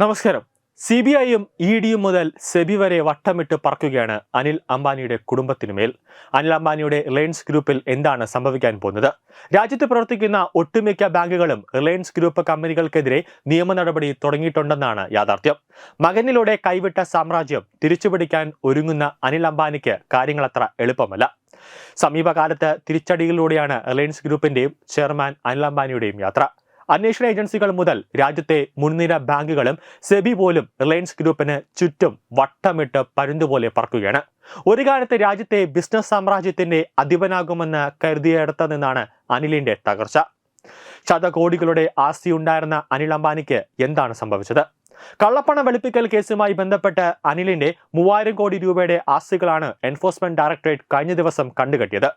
നമസ്കാരം. C B ഐയും E ഡിയും മുതൽ സെബി വരെ വട്ടമിട്ട് പറക്കുകയാണ് അനിൽ അംബാനിയുടെ കുടുംബത്തിനുമേൽ. അനിൽ അംബാനിയുടെ റിലയൻസ് ഗ്രൂപ്പിൽ എന്താണ് സംഭവിക്കാൻ പോകുന്നത്? രാജ്യത്ത് പ്രവർത്തിക്കുന്ന ഒട്ടുമിക്ക ബാങ്കുകളും റിലയൻസ് ഗ്രൂപ്പ് കമ്പനികൾക്കെതിരെ നിയമ നടപടി തുടങ്ങിയിട്ടുണ്ടെന്നാണ് യാഥാർത്ഥ്യം. മകനിലൂടെ കൈവിട്ട സാമ്രാജ്യം തിരിച്ചുപിടിക്കാൻ ഒരുങ്ങുന്ന അനിൽ അംബാനിക്ക് കാര്യങ്ങളത്ര എളുപ്പമല്ല. സമീപകാലത്ത് തിരിച്ചടികളിലൂടെയാണ് റിലയൻസ് ഗ്രൂപ്പിന്റെയും ചെയർമാൻ അനിൽ അംബാനിയുടെയും യാത്ര. അന്വേഷണ ഏജൻസികൾ മുതൽ രാജ്യത്തെ മുൻനിര ബാങ്കുകളും സെബി പോലും റിലയൻസ് ഗ്രൂപ്പിന് ചുറ്റും വട്ടമിട്ട് പരുന്തുപോലെ പറക്കുകയാണ്. ഒരു കാലത്ത് രാജ്യത്തെ ബിസിനസ് സാമ്രാജ്യത്തിന്റെ അധിപനാകുമെന്ന് കരുതിയെടുത്ത നിന്നാണ് അനിലിന്റെ തകർച്ച. ശതകോടികളുടെ ആസ്തി ഉണ്ടായിരുന്ന അനിൽ അംബാനിക്ക് എന്താണ് സംഭവിച്ചത്? കള്ളപ്പണ വെളുപ്പിക്കൽ കേസുമായി ബന്ധപ്പെട്ട് അനിലിന്റെ മൂവായിരം കോടി രൂപയുടെ ആസ്തികളാണ് എൻഫോഴ്സ്മെന്റ് ഡയറക്ടറേറ്റ് കഴിഞ്ഞ ദിവസം കണ്ടുകെട്ടിയത്.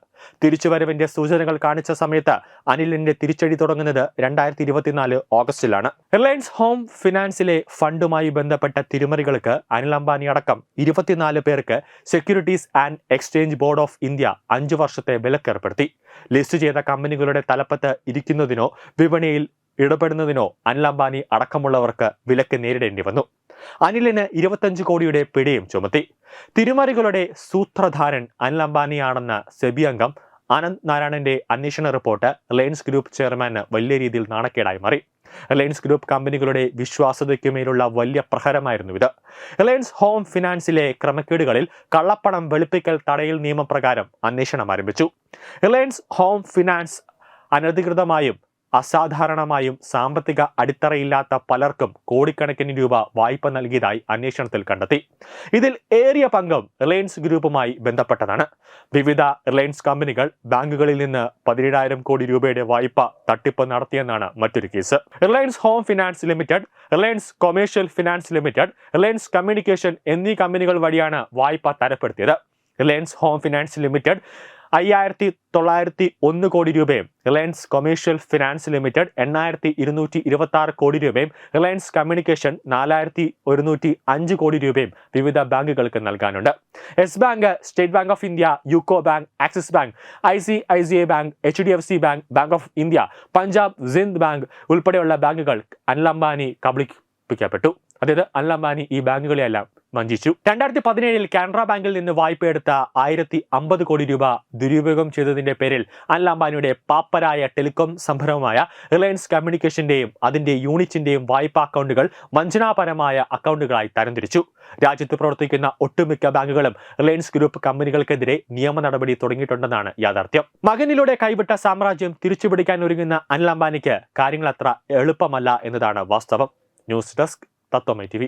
തിരിച്ചുവരവിന്റെ സൂചനകൾ കാണിച്ച സമയത്ത് അനിലിന്റെ തിരിച്ചടി തുടങ്ങുന്നത് രണ്ടായിരത്തി ഇരുപത്തിനാല് ഓഗസ്റ്റിലാണ്. റിലയൻസ് ഹോം ഫിനാൻസിലെ ഫണ്ടുമായി ബന്ധപ്പെട്ട തിരിമറികൾക്ക് അനിൽ അംബാനി അടക്കം ഇരുപത്തിനാല് പേർക്ക് securities and exchange board of India അഞ്ചു വർഷത്തെ വിലക്കേർപ്പെടുത്തി. ലിസ്റ്റ് ചെയ്ത കമ്പനികളുടെ തലപ്പത്ത് ഇരിക്കുന്നതിനോ വിപണിയിൽ ഇടപെടുന്നതിനോ അനിൽ അംബാനി അടക്കമുള്ളവർക്ക് വിലക്ക് നേരിടേണ്ടി വന്നു. അനിലിന് ഇരുപത്തഞ്ച് കോടിയുടെ പിടിയും ചുമത്തി. തിരുമറികളുടെ സൂത്രധാരൻ അനിൽ അംബാനിയാണെന്ന സെബി അംഗം അനന്ത് നാരായണന്റെ അന്വേഷണ റിപ്പോർട്ട് റിലയൻസ് ഗ്രൂപ്പ് ചെയർമാന് വലിയ രീതിയിൽ നാണക്കേടായി മാറി. റിലയൻസ് ഗ്രൂപ്പ് കമ്പനികളുടെ വിശ്വാസ്യതയ്ക്കുമേലുള്ള വലിയ പ്രഹരമായിരുന്നു ഇത്. റിലയൻസ് ഹോം ഫിനാൻസിലെ ക്രമക്കേടുകളിൽ കള്ളപ്പണം വെളുപ്പിക്കൽ തടയൽ നിയമപ്രകാരം അന്വേഷണം ആരംഭിച്ചു. റിലയൻസ് ഹോം ഫിനാൻസ് അനധികൃതമായും അസാധാരണമായും സാമ്പത്തിക അടിത്തറയില്ലാത്ത പലർക്കും കോടിക്കണക്കിന് രൂപ വായ്പ നൽകിയതായി അന്വേഷണത്തിൽ കണ്ടെത്തി. ഇതിൽ ഏറിയ പങ്കും റിലയൻസ് ഗ്രൂപ്പുമായി ബന്ധപ്പെട്ടതാണ്. വിവിധ റിലയൻസ് കമ്പനികൾ ബാങ്കുകളിൽ നിന്ന് പതിനേഴായിരം കോടി രൂപയുടെ വായ്പ തട്ടിപ്പ് നടത്തിയെന്നാണ് മറ്റൊരു case. Reliance home finance limited Reliance commercial finance limited Reliance communication എന്നീ കമ്പനികൾ വഴിയാണ് വായ്പ തരപ്പെടുത്തിയത്. റിലയൻസ് ഹോം ഫിനാൻസ് ലിമിറ്റഡ് അയ്യായിരത്തി തൊള്ളായിരത്തി ഒന്ന് കോടി രൂപയും റിലയൻസ് കൊമേഴ്ഷ്യൽ ഫിനാൻസ് ലിമിറ്റഡ് എണ്ണായിരത്തി ഇരുന്നൂറ്റി ഇരുപത്തി ആറ് കോടി രൂപയും റിലയൻസ് കമ്മ്യൂണിക്കേഷൻ നാലായിരത്തി ഒരുന്നൂറ്റി അഞ്ച് കോടി രൂപയും വിവിധ ബാങ്കുകൾക്ക് നൽകാനുണ്ട്. Yes Bank State Bank of India UCO Bank Axis Bank I C I C I Bank H D F C Bank Bank of India Punjab Sind Bank ഉൾപ്പെടെയുള്ള ബാങ്കുകൾ അനിൽ അംബാനി കബളിപ്പിക്കപ്പെട്ടു. അതായത് അനിൽ അംബാനി ഈ ബാങ്കുകളെയെല്ലാം വഞ്ചിച്ചു. രണ്ടായിരത്തി പതിനേഴിൽ കാനറ ബാങ്കിൽ നിന്ന് വായ്പയെടുത്ത ആയിരത്തി അമ്പത് കോടി രൂപ ദുരുപയോഗം ചെയ്തതിന്റെ പേരിൽ അനിൽ അംബാനിയുടെ പാപ്പരായ ടെലികോം സംരംഭമായ റിലയൻസ് കമ്മ്യൂണിക്കേഷന്റെയും അതിന്റെ യൂണിറ്റിന്റെയും വായ്പ അക്കൗണ്ടുകൾ വഞ്ചനാപരമായ അക്കൗണ്ടുകളായി തരംതിരിച്ചു. രാജ്യത്ത് പ്രവർത്തിക്കുന്ന ഒട്ടുമിക്ക ബാങ്കുകളും റിലയൻസ് ഗ്രൂപ്പ് കമ്പനികൾക്കെതിരെ നിയമ നടപടി തുടങ്ങിയിട്ടുണ്ടെന്നാണ് യാഥാർത്ഥ്യം. മകനിലൂടെ കൈവിട്ട സാമ്രാജ്യം തിരിച്ചുപിടിക്കാൻ ഒരുങ്ങുന്ന അനിൽ അംബാനിക്ക് കാര്യങ്ങൾ അത്ര എളുപ്പമല്ല എന്നതാണ് വാസ്തവം. ന്യൂസ് ഡെസ്ക് തത്വമൈ ടി